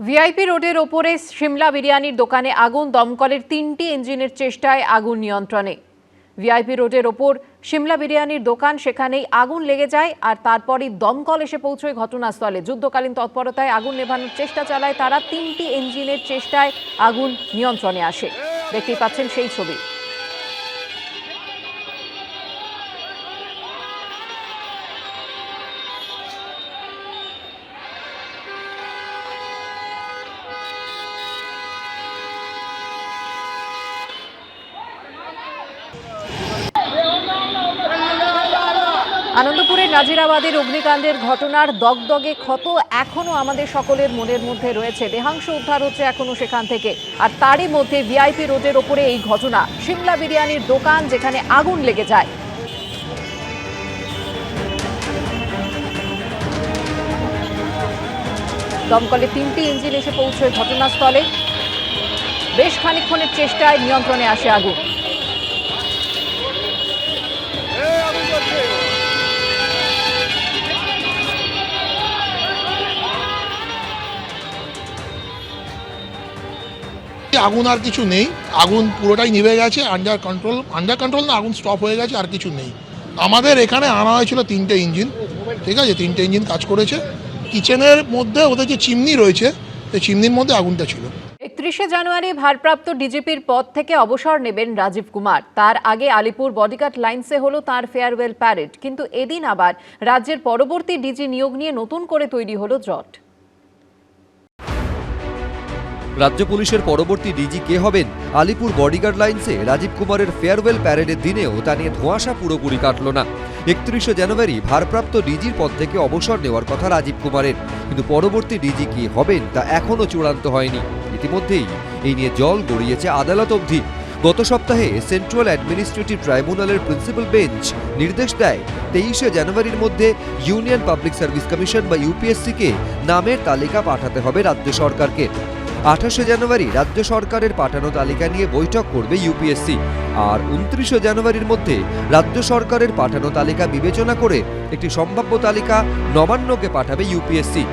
VIP রোডের ওপরে সিমলা বিরিয়ানির দোকানে আগুন, দমকলের তিনটি ইঞ্জিনের চেষ্টায় আগুন নিয়ন্ত্রণে। ভিআইপি রোডের ওপর সিমলা বিরিয়ানির দোকান, সেখানেই আগুন লেগে যায় আর তারপরই দমকল এসে পৌঁছয় ঘটনাস্থলে। যুদ্ধকালীন তৎপরতায় আগুন নেভানোর চেষ্টা চালায় তারা, তিনটি ইঞ্জিনের চেষ্টায় আগুন নিয়ন্ত্রণে আসে। দেখতেই পাচ্ছেন সেই ছবি। আনন্দপুরের নাজিরাবাদের অগ্নিকাণ্ডের ঘটনার দগদগে ক্ষত এখনও আমাদের সকলের মনের মধ্যে রয়েছে। দেহাংশ উদ্ধার হচ্ছে এখনও সেখান থেকে। আর তারই মধ্যে ভিআইপি রোডের ওপরে এই ঘটনা। সিমলা বিরিয়ানির দোকান যেখানে আগুন লেগে যায়। দমকলে তিনটি ইঞ্জিন এসে পৌঁছয় ঘটনাস্থলে। বেশ খানিকক্ষণের চেষ্টায় নিয়ন্ত্রণে আসে আগুন। আগুন আর কিছু নেই। আগুন পুরোটাই নিভে গেছে আন্ডার কন্ট্রোল আন্ডার কন্ট্রোল না, আগুন স্টপ হয়ে গেছে, আর কিছু নেই। আমাদের এখানে আনা হয়েছিল তিনটে ইঞ্জিন ঠিক আছে? তিনটে ইঞ্জিন কাজ করেছে। কিচেনের মধ্যে ওদের যে চিমনি রয়েছে, সেই চিমনির মধ্যে আগুনটা ছিল। একত্রিশে জানুয়ারি ভারপ্রাপ্ত ডিজিপির পদ থেকে অবসর নেবেন রাজীব কুমার। তার আগে আলিপুর বডিগার্ড লাইন্সে হলো তার ফেয়ারওয়েল প্যারেড কিন্তু এদিন আবার রাজ্যের পরবর্তী ডিজি নিয়োগ নিয়ে নতুন করে তৈরি হলো জট। রাজ্য পুলিশের পরবর্তী ডিজি কে হবেন? আলিপুর বডিগার্ড লাইন্সে রাজীব কুমারের ফেয়ারওয়েল প্যারেডের দিনেও তা নিয়ে ধোঁয়াশা পুরোপুরি কাটল না। একত্রিশে জানুয়ারি ভারপ্রাপ্ত ডিজির পদ থেকে অবসর নেওয়ার কথা রাজীব কুমারের। কিন্তু পরবর্তী ডিজি কে হবেন তা এখনও চূড়ান্ত হয়নি। ইতিমধ্যেই এই নিয়ে জল গড়িয়েছে আদালত অবধি। গত সপ্তাহে সেন্ট্রাল অ্যাডমিনিস্ট্রেটিভ ট্রাইব্যুনালের প্রিন্সিপাল বেঞ্চ নির্দেশ দেয়, তেইশে জানুয়ারির মধ্যে ইউনিয়ন পাবলিক সার্ভিস কমিশন বা ইউপিএসসিকে নামের তালিকা পাঠাতে হবে রাজ্য সরকারকে। আঠাশে জানুয়ারি রাজ্য সরকারের পাঠানো তালিকা নিয়ে বৈঠক করবে ইউপিএসসি। আর উনত্রিশে জানুয়ারির মধ্যে রাজ্য সরকারের পাঠানো তালিকা বিবেচনা করে একটি সম্ভাব্য তালিকা নবান্নকে পাঠাবে ইউপিএসসি।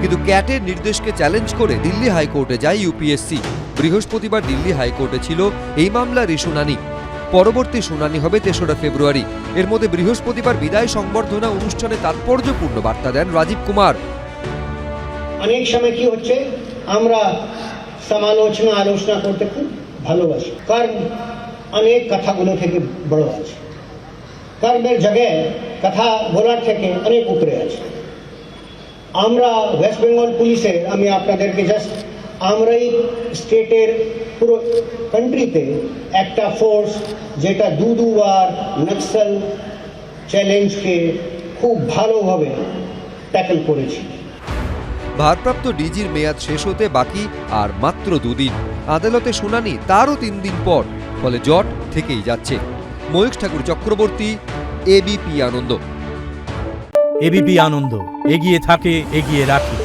কিন্তু ক্যাটের নির্দেশকে চ্যালেঞ্জ করে দিল্লি হাইকোর্টে যায় ইউপিএসসি। বৃহস্পতিবার দিল্লি হাইকোর্টে ছিল এই মামলারই শুনানি। পরবর্তী শুনানি হবে তেসরা ফেব্রুয়ারি। এর মধ্যে বৃহস্পতিবার বিদায় সংবর্ধনা অনুষ্ঠানে তাৎপর্যপূর্ণ বার্তা দেন রাজীব কুমার। অনেক সময় কি হচ্ছে? আমরা সমালোচনা আলোচনা করতে খুব ভালোবাসি কর্ম অনেক কথাগুলো থেকে বড় আছে কর্মের জায়গায় কথা বলার থেকে অনেক উপরে আছে আমরা ওয়েস্ট বেঙ্গল পুলিশের আমি আপনাদেরকে জাস্ট আমরাই স্টেটের পুরো কান্ট্রিতে একটা ফোর্স যেটা দু দুবার নক্সাল চ্যালেঞ্জকে খুব ভালোভাবে ট্যাকল করেছি ভারপ্রাপ্ত ডিজির মেয়াদ শেষ হতে বাকি আর মাত্র দুদিন। আদালতে শুনানি তারও তিন দিন পর, ফলে জট থেকেই যাচ্ছে। ময়ূখ ঠাকুর চক্রবর্তী, এবিপি আনন্দ। এবিপি আনন্দ, এগিয়ে থাকে, এগিয়ে রাখে।